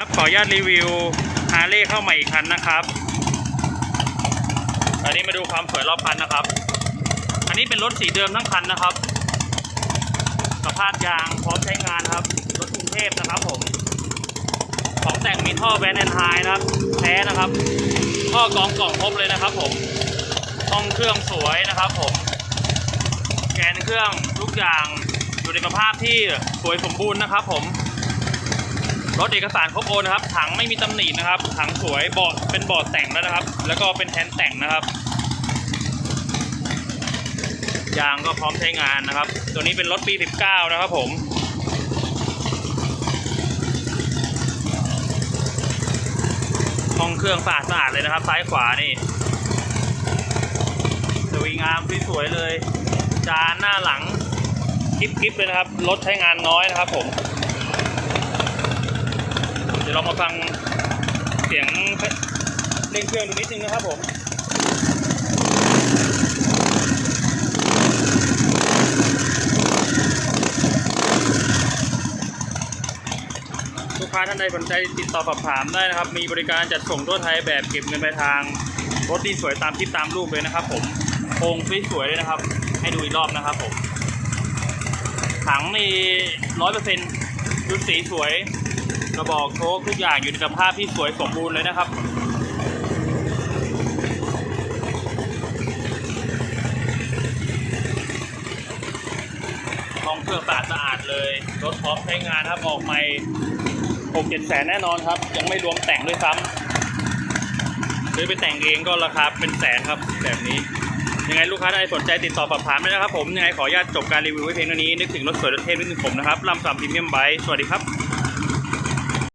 ครับขออนุญาตรีวิวฮาร์เลย์เข้าใหม่อีกคันนะครับ อันนี้มาดูความสวยรอบคันนะครับ อันนี้เป็นรถสีเดิมทั้งคันนะครับ สภาพยางพร้อมใช้งานครับ รถกรุงเทพนะครับผม ของแต่งมีท่อแวนแอนไฮนะครับ แท้นะครับ ท่อกรองกล่องครบเลยนะครับ ผม ห้องเครื่องสวยนะครับ ผม แกนเครื่องทุกอย่างอยู่ในสภาพที่สวยสมบูรณ์นะครับ ผม รถเอกสารครบโอนนะครับ ถังไม่มีตำหนินะครับ ถังสวยบาะเป็นบาะแต่งแล้วนะครับ แล้วก็เป็นแทนแต่งนะครับ ยางก็พร้อมใช้งานนะครับ ตัวนี้เป็นรถปี 19 นะครับผมห้องเครื่องสะอาดสะอาดเลยนะครับ ซ้ายขวานี่สวยงามสวยๆเลย จานหน้าหลังคลิปๆเลยนะครับ รถใช้งานน้อยนะครับผม เดี๋ยวเรามาฟังเสียงเร่งเครื่องดูนิดนึงนะครับผมลูกค้าท่านใดสนใจติดต่อสอบถามได้นะครับ มีบริการจัดส่งทั่วไทยแบบเก็บเงินปลายทาง รถดีสวยตามคลิปตามรูปเลยนะครับ ผมโครงสวยๆเลยนะครับ ให้ดูอีกรอบนะครับผมถังนี่ร้อยเปอร์เซ็นต์ชุดสีสวย กระบอกโชคทุกอย่างอยู่ในสภาพที่สวยสมบูรณ์เลยนะครับห้องเครื่องสะอาดสะอาดเลย รถพร้อมใช้งานครับออกใหม่หกเจ็ดแสนแน่นอนครับ ยังไม่รวมแต่งด้วยซ้ำซื้อไปแต่งเองก็ราคาเป็นแสนครับแบบนี้ยังไงลูกค้าได้สนใจติดต่อสอบถามได้นะครับผมยังไงขออนุญาตจบการรีวิวไว้เพียงเท่านี้นึกถึงรถสวยรถเทพนึกถึงผมนะครับลำสามพรีเมียมไบค์สวัสดีครับ